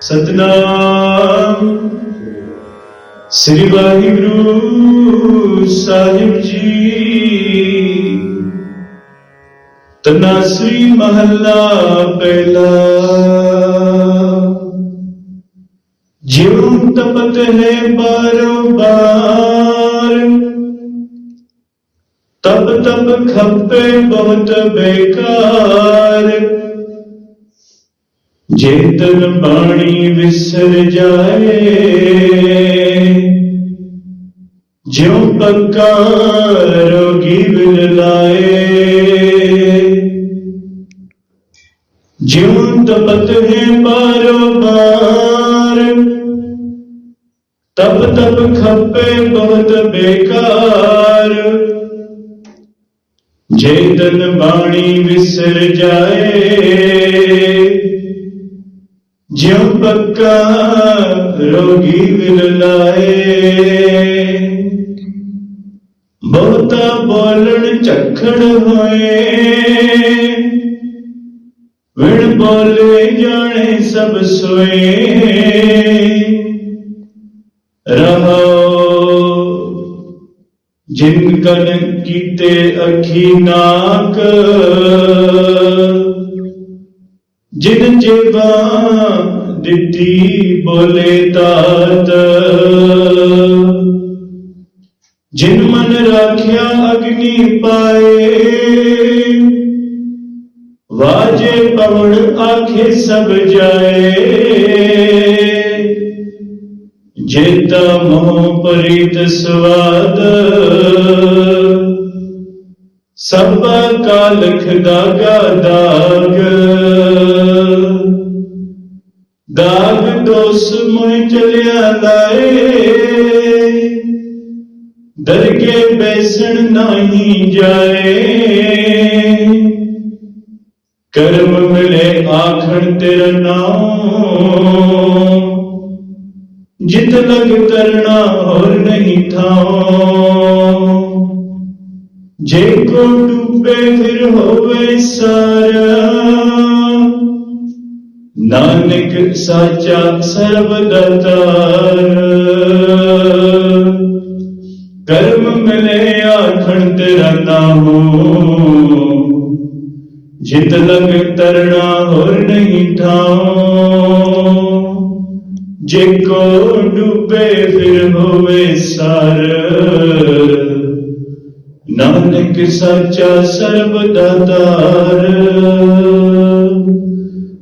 ਸਤਨਾਮ। ਸ੍ਰੀ ਵਾਹਿਗੁਰੂ ਸਾਹਿਬ ਜੀ। ਤਨਾਸਰੀ ਮਹੱਲਾ ਪਹਿਲਾ। ਜਿਉ ਤਪਤ ਹੈ ਬਾਰੋ ਬਾਰ। ਤਬ ਤਬ ਖੱਪੇ ਬਹੁਤ ਬੇਕਾਰ। ਜੇਤਨ ਬਾਣੀ ਵਿਸਰ ਜਾਏ, ਜਿਉ ਪੱਕਾ ਰੋਗੀ ਬਿਨ ਲਾਏ। ਜਿਉ ਤਪਤ ਹੈ ਬਾਰੋ ਬਾਰ ਤਬ ਤਬ ਖੱਪੇ ਬਹੁਤ ਬੇਕਾਰ। ਜੇਤਨ ਬਾਣੀ ਵਿਸਰ ਜਾਏ ਜਿਉ ਪੱਕਾ ਰੋਗੀ ਵਿਲ ਲਾਏ ਬਹੁਤਾ ਬੋਲਣ ਝਖੜ ਹੋਏ ਵਿਣ ਬੋਲੇ ਜਾਣੇ ਸਭ ਸੋਏ ਰਹੋ। ਜਿਨ ਕਨ ਕੀਤੇ ਅਖੀ ਨਾਕ ਜਿਨ ਜੀਵਾ ਦਿੱਤੀ ਬੋਲੇ ਤਾਤ ਜਿਨ ਮਨ ਰਾਖਿਆ ਅਗਨੀ ਪਾਏ, ਵਾਜੇ ਪਵਣ ਆਖੇ ਸਭ ਜਾਏ। ਜੇਤਾ ਮੋਹ ਪਰਿਤ ਸਵਾਦ, ਸਭ ਕਾਲਖ ਦਾਗਾ ਦਾਗ। ਦਾਗ ਦੋਸ ਮੋਇ ਚਲਿਆ ਲਾਏ। ਦਰਗੇ ਬੈਸਣ ਨਹੀਂ ਜਾਏ। ਕਰਮ ਮਿਲੇ ਆਖਣ ਤੇਰਾ ਨਾਮ। ਜਿਤ ਲਗ ਕਰਨਾ ਹੋਰ ਨਹੀਂ ਥਾਉ ਜੇ ਕੋ ਡੂਬੇ ਫਿਰ ਹੋਵੇ ਸਾਰਾ। ਨਾਨਕ ਸਾਚਾ ਸਰਬ ਦਾਤਾਰ ਕਰਮ ਮਿਲੇ ਆਖਣ ਤੇਰਾ ਨਾਮੋ। ਜਿਤ ਲਗ ਤਰਣਾ ਹੋਰ ਨਹੀਂ ਥਾਉ ਜੇ ਕੋ ਡੁੱਬੇ ਫਿਰ ਹੋਵੇ ਸਰ। ਨਾਨਕ ਸੱਚਾ ਸਰਬ ਦਾਤਾਰ